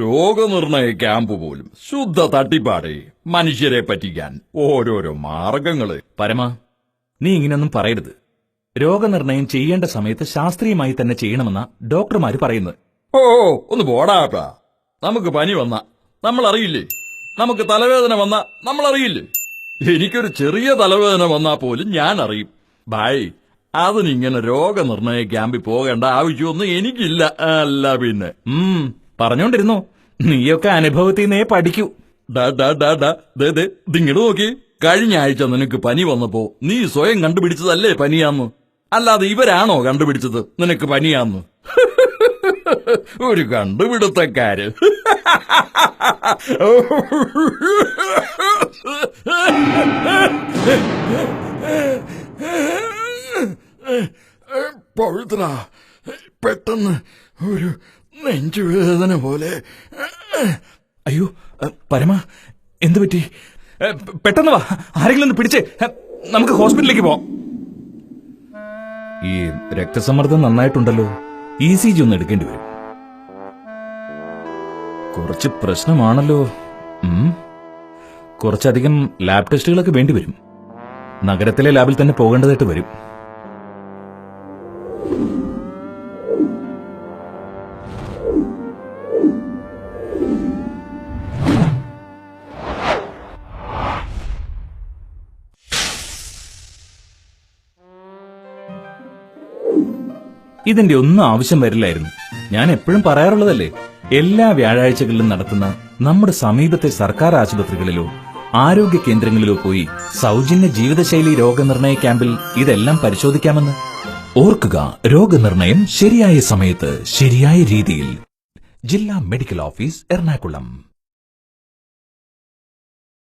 രോഗനിർണയ ക്യാമ്പ് പോലും. ശുദ്ധ തട്ടിപ്പാടേ മനുഷ്യരെ പറ്റിക്കാൻ ഓരോരോ മാർഗങ്ങൾ. പരമ നീ ഇങ്ങനെയൊന്നും പറയരുത്. രോഗനിർണയം ചെയ്യേണ്ട സമയത്ത് ശാസ്ത്രീയമായി തന്നെ ചെയ്യണമെന്ന ഡോക്ടർമാര് പറയുന്നത്. ഓ ഒന്ന് പോടാ നമുക്ക് പനി വന്ന നമ്മൾ അറിയില്ലേ നമുക്ക് തലവേദന വന്ന നമ്മൾ അറിയില്ലേ എനിക്കൊരു ചെറിയ തലവേദന വന്നാ പോലും ഞാൻ അറിയും ഭായ് അതിനിങ്ങനെ രോഗനിർണയ ക്യാമ്പിൽ പോകേണ്ട ആവശ്യമൊന്നും എനിക്കില്ല. അല്ല പിന്നെ. ഉം പറഞ്ഞോണ്ടിരുന്നു? നീയൊക്കെ അനുഭവത്തിൽ നിന്നേ പഠിക്കൂ ദിങ്ങട് നോക്കി. കഴിഞ്ഞ ആഴ്ച നിനക്ക് പനി വന്നപ്പോ നീ സ്വയം കണ്ടുപിടിച്ചതല്ലേ പനിയാന്ന്? അല്ലാതെ ഇവരാണോ കണ്ടുപിടിച്ചത്? നിനക്ക് പനിയാന്ന്? ഒരു കണ്ടുപിടുത്തക്കാര്. പഴുത്ര പെട്ടെന്ന് ഒരു നെഞ്ചുവേദന പോലെ അയ്യോ പരമ എന്തു പറ്റി? പെട്ടെന്ന് വാ. ആരെങ്കിലും ഒന്ന് പിടിച്ചേ. നമുക്ക് ഹോസ്പിറ്റലിലേക്ക് പോവാം. ഈ രക്തസമ്മർദ്ദം നന്നായിട്ടുണ്ടല്ലോ. ഇ സി ജി ഒന്ന് എടുക്കേണ്ടി വരും. കുറച്ച് പ്രശ്നമാണല്ലോ. കുറച്ചധികം ലാബ് ടെസ്റ്റുകളൊക്കെ വേണ്ടി വരും. നഗരത്തിലെ ലാബിൽ തന്നെ പോകേണ്ടതായിട്ട് വരും. ഇതിന്റെ ഒന്നും ആവശ്യം വരില്ലായിരുന്നു. ഞാൻ എപ്പോഴും പറയാറുള്ളതല്ലേ എല്ലാ വ്യാഴാഴ്ചകളിലും നടത്തുന്ന നമ്മുടെ സമീപത്തെ സർക്കാർ ആശുപത്രികളിലോ ആരോഗ്യ കേന്ദ്രങ്ങളിലോ പോയി സൗജന്യ ജീവിതശൈലി രോഗനിർണയ ക്യാമ്പിൽ ഇതെല്ലാം പരിശോധിക്കാമെന്ന്. ഓർക്കുക രോഗനിർണയം ശരിയായ സമയത്ത് ശരിയായ രീതിയിൽ. ജില്ലാ മെഡിക്കൽ ഓഫീസ് എറണാകുളം.